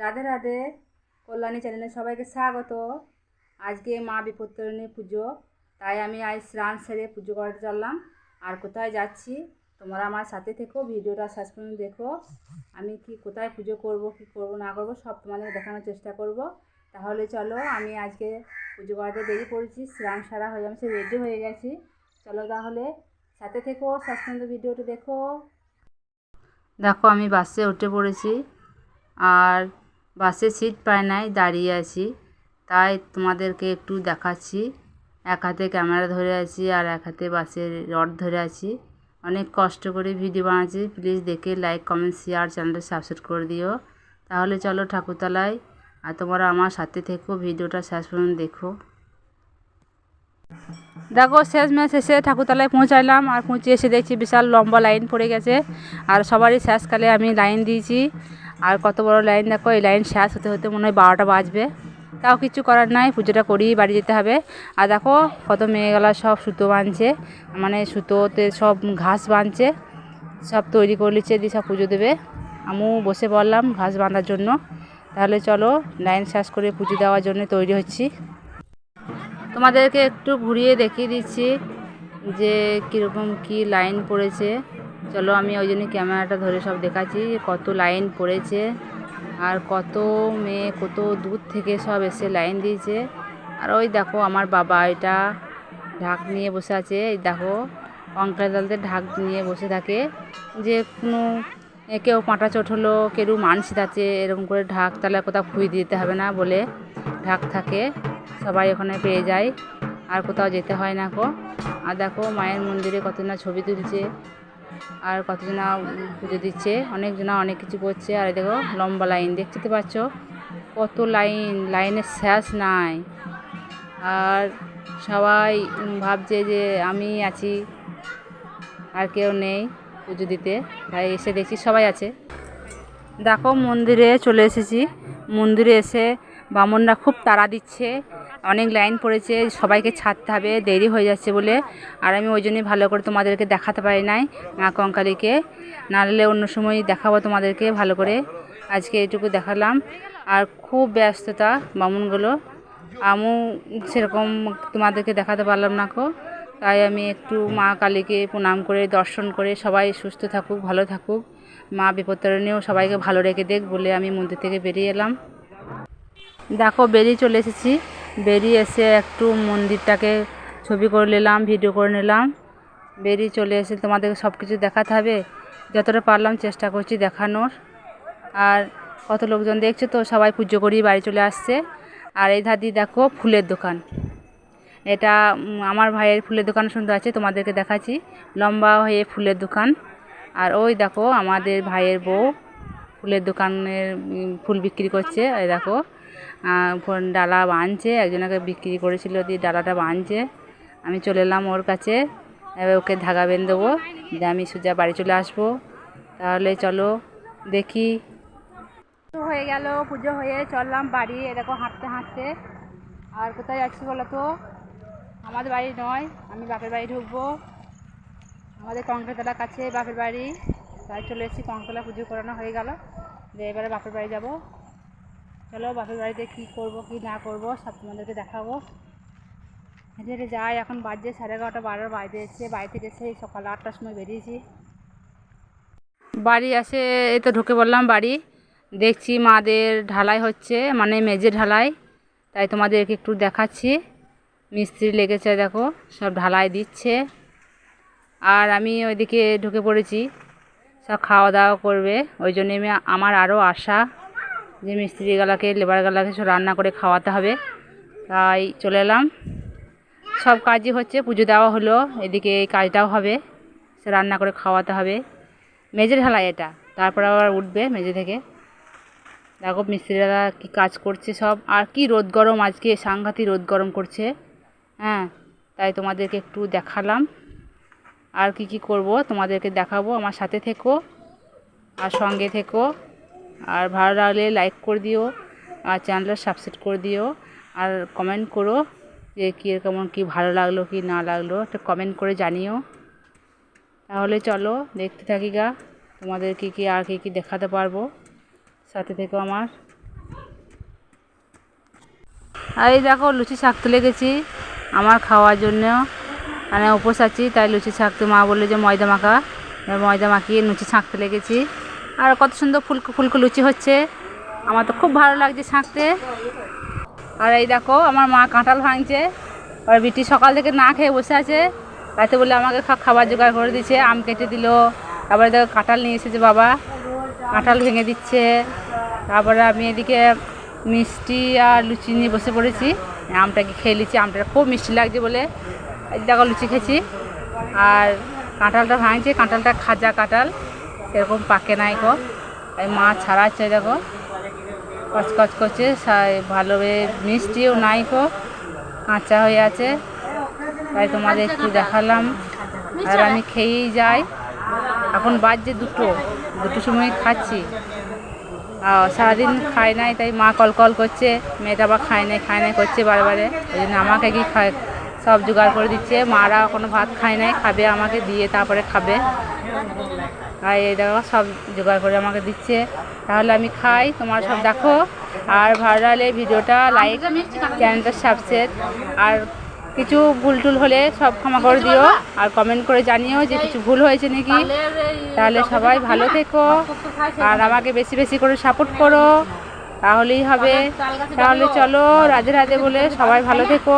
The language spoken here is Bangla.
রাধে রাধে কল্যাণী চ্যানেলে সবাইকে স্বাগত। আজকে মা বিপত্তরণী পুজো, তাই আমি আজ স্নান সেরে পুজো করতে চললাম। আর কোথায় যাচ্ছি, তোমরা আমার সাথে থেকো, ভিডিওটা শেষ পর্যন্ত দেখো। আমি কি কোথায় পুজো করব, কি করব, না করব, সব তোমাদের দেখানোর চেষ্টা করব। তাহলে চলো, আমি আজকে পুজো করাতে দেরি করেছি, স্নান সারা হয়ে আমি সে রেডি হয়ে গেছি। চলো তাহলে সাথে থেকো, শেষ পর্যন্ত ভিডিওটা দেখো। দেখো, আমি বাসে উঠে পড়েছি। আর বাসে সিট পাই নাই, দাঁড়িয়ে আছি। তাই তোমাদেরকে একটু দেখাচ্ছি। এক হাতে ক্যামেরা ধরে আছি আর এক হাতে বাসের রড ধরে আছি। অনেক কষ্ট করে ভিডিও বানাচ্ছি। প্লিজ দেখে লাইক, কমেন্ট, শেয়ার, চ্যানেলটা সাবস্ক্রাইব করে দিও। তাহলে চলো ঠাকুরতলায়। আর তোমরা আমার সাথে থেকো, ভিডিওটা শেষ পর্যন্ত দেখো। দেখো, শেষ ম্যাচ এসে ঠাকুরতলায় পৌঁছাইলাম। আর পৌঁছে এসে দেখছি বিশাল লম্বা লাইন পড়ে গেছে। আর সবারই শেষকালে আমি লাইন দিয়েছি। আর কত বড় লাইন দেখো, এই লাইন শেষ হতে হতে মনে হয় বারোটা বাজবে। তাও কিছু করার নাই, পুজোটা করেই বাড়ি যেতে হবে। আর দেখো, কত মেয়েগুলা সব সুতো বাঁধছে মানে সুতোতে সব ঘাস বাঁধছে, সব তৈরি করে নিচ্ছে দিয়ে সব পুজো দেবে। আমিও বসে পড়লাম ঘাস বাঁধার জন্য। তাহলে চলো, লাইন শেষ করে পুজো দেওয়ার জন্য তৈরি হচ্ছি। তোমাদেরকে একটু ঘুরিয়ে দেখিয়ে দিচ্ছি যে কীরকম কি লাইন পড়েছে। চলো, আমি ওই জন্য ক্যামেরাটা ধরে সব দেখাচ্ছি, কত লাইন পড়েছে আর কত মেয়ে কত দূর থেকে সব এসে লাইন দিয়েছে। আর ওই দেখো, আমার বাবা এটা ঢাক নিয়ে বসে আছে, এই দেখো, অঙ্কের দালতে ঢাক নিয়ে বসে থাকে যে, কোনো কেউ পাঁটা চোট হলো কেউ মানসিক আছে এরকম করে ঢাক তাহলে কোথাও খুঁই দিতে হবে না বলে ঢাক থাকে, সবাই ওখানে পেয়ে যায়, আর কোথাও যেতে হয় না কো আর দেখো, মায়ের মন্দিরে কত না ছবি তুলছে আর কতজনা পুজো দিচ্ছে, অনেকজনা অনেক কিছু করছে। আর দেখো, লম্বা লাইন, দেখতে তো পাচ্ছ? কত লাইন, লাইনের শেষ নাই। আর সবাই ভাবছে যে আমি আছি, আর কেউ নেই পুজো দিতে। তাই এসে দেখছি সবাই আছে। দেখো, মন্দিরে চলে এসেছি। মন্দিরে এসে বামনরা খুব তাড়া দিচ্ছে। অনেক লাইন পড়েছে, সবাইকে ছাড়তে হবে, দেরি হয়ে যাচ্ছে বলে। আর আমি ওই জন্যই ভালো করে তোমাদেরকে দেখাতে পারি নাই, মা কঙ্কালীকে। নাহলে অন্য সময় দেখাবো তোমাদেরকে ভালো করে। আজকে এটুকু দেখালাম। আর খুব ব্যস্ততা বামুনগুলো। আমিও সেরকম তোমাদেরকে দেখাতে পারলাম না কো। তাই আমি একটু মা কালীকে প্রণাম করে, দর্শন করে সবাই সুস্থ থাকুক, ভালো থাকুক। মা বিপত্তারিণীও সবাইকে ভালো রেখে দেখ বলে আমি মন্দির থেকে বেরিয়ে এলাম। দেখো, বেরিয়ে চলে এসেছি। বেরিয়ে এসে একটু মন্দিরটাকে ছবি করে নিলাম ভিডিও করে নিলাম। বেরিয়ে চলে এসে তোমাদেরকে সব কিছু দেখাতে হবে। যতটা পারলাম চেষ্টা করছি দেখানোর। আর কত লোকজন দেখছে তো, সবাই পুজো করেই বাড়ি চলে আসছে। আর এই ধার দিয়ে দেখো ফুলের দোকান। এটা আমার ভাইয়ের ফুলের দোকান সুন্দর আছে, তোমাদেরকে দেখাচ্ছি। লম্বা হয়ে ফুলের দোকান। আর ওই দেখো, আমাদের ভাইয়ের বউ ফুলের দোকানের ফুল বিক্রি করছে। এই দেখো ডালা বাঁধছে, একজনকে বিক্রি করেছিল দিয়ে ডালাটা বাঁধছে। আমি চলে এলাম ওর কাছে, এবার ওকে ধাগা বেঁধে দেবো, দিয়ে আমি সোজা বাড়ি চলে আসব। তাহলে চলো দেখি। হয়ে গেল, পুজো হয়ে চললাম বাড়ি এরকম হাঁটতে হাঁটতে। আর কোথায় যাচ্ছি বলো তো? আমাদের বাড়ি নয়, আমি বাপের বাড়ি ঢুকবো। আমাদের কঙ্করতলার কাছে বাপের বাড়ি। তাই চলে এসেছি কঙ্কতলা পুজো করানো হয়ে গেল। যে এবারে বাপের বাড়ি যাব। চলো বাপের বাড়িতে কী করব, কী না করব, সব তোমাদেরকে দেখাবো। হেঁটে হেঁটে যাই, এখন বাজছে সাড়ে এগারোটা বারোটা বাড়িতে এসছে। বাড়ি থেকে সেই সকাল আটটার সময় বেরিয়েছি। বাড়ি আসে, এই তো ঢুকে বললাম বাড়ি। দেখছি মাদের ঢালাই হচ্ছে মানে মেঝে ঢালাই। তাই তোমাদেরকে একটু দেখাচ্ছি। মিস্ত্রি লেগেছে, দেখো, সব ঢালাই দিচ্ছে। আর আমি ওইদিকে ঢুকে পড়েছি। সব খাওয়া দাওয়া করবে, ওই জন্য আমি আমার আরও আশা। যে মিস্ত্রিগুলাকে লেবারগুলাকে সব রান্না করে খাওয়াতে হবে। তাই চলে এলাম। সব কাজই হচ্ছে, পুজো দেওয়া হলো, এদিকে এই কাজটাও হবে, সে রান্না করে খাওয়াতে হবে। মেঝে ঢালাই এটা, তারপর আবার উঠবে মেঝে থেকে। দেখো মিস্ত্রিরা কী কাজ করছে সব, আর কি রোদ গরম, আজকে সাংঘাতিক রোদ গরম করছে। হ্যাঁ তাই তোমাদেরকে একটু দেখালাম। আর কি কি করব, তোমাদেরকে দেখাবো, আমার সাথে থেকো, আর সঙ্গে থেকো। আর ভালো লাগলে লাইক করে দিও, আর চ্যানেলটা সাবস্ক্রাইব করে দিও, আর কমেন্ট করো যে কী কেমন, কী ভালো লাগল, কি না লাগল, একটা কমেন্ট করে জানিও। তাহলে চলো দেখতে থাকি গা, তোমাদের কী কী, আর কী কী দেখাতে পারব। সাথে থেকো আমার। আর এই দেখো লুচি শাক তুলে গেছি আমার খাওয়ার জন্য। মানে উপোস আছি, তাই লুচি ছাঁকতে মা বলল যে ময়দা মাখা। ময়দা মাখিয়ে লুচি ছাঁকতে লেগেছি আর কত সুন্দর ফুলকো ফুলকো লুচি হচ্ছে। আমার তো খুব ভালো লাগছে ছাঁকতে আর এই দেখো, আমার মা কাঁঠাল ভাঙছে। আর বিটি সকাল থেকে না খেয়ে বসে আছে। রাতে বলে আমাকে খাবার জোগাড় করে দিচ্ছে, আম কেটে দিল। তারপরে দেখো কাঁঠাল নিয়ে এসেছে বাবা। কাঁঠাল ভেঙে দিচ্ছে। তারপরে আমি এদিকে মিষ্টি আর লুচি নিয়ে বসে পড়েছি। আমটাকে খেয়ে নিচ্ছি? আমটা খুব মিষ্টি লাগছে বলে। দেখো লুচি খেয়েছি। আর কাঁঠালটা ভাঙছে, কাঁঠালটা খাজা কাঁঠাল। সেরকম পাকে নাই গো। এই মা ছাড়াচ্ছে দেখো। কচকচ করছে ভালোভাবে মিষ্টিও নাই গো। কাঁচা হয়ে আছে। তাই তোমাদের একটু দেখালাম। আর আমি খেয়েই যাই। এখন বাজছে দুটো। দুটো সময় খাচ্ছি। সারাদিন খায় নাই তাই মা কল কল করছে। মেয়েটা আবার খায় নাই খায় নাই করছে বারবারে ওই জন্য আমাকে কি খায় সব জোগাড় করে দিচ্ছে। মারা কোনো ভাত খায় নাই খাবে আমাকে দিয়ে তারপরে খাবে। আর এই দেখো, সব জোগাড় করে আমাকে দিচ্ছে। তাহলে আমি খাই, তোমার সব দেখো। আর ভালো লাগলে ভিডিওটা লাইক চ্যানেলটা সাবস্ক্রাইব আর কিছু ভুল টুল হলে সব ক্ষমা করে দিও। আর কমেন্ট করে জানিও যে কিছু ভুল হয়েছে নাকি। তাহলে সবাই ভালো থেকো। আর আমাকে বেশি বেশি করে সাপোর্ট করো। তাহলেই হবে। তাহলে চলো, রাধে রাধে বলে সবাই ভালো থেকো।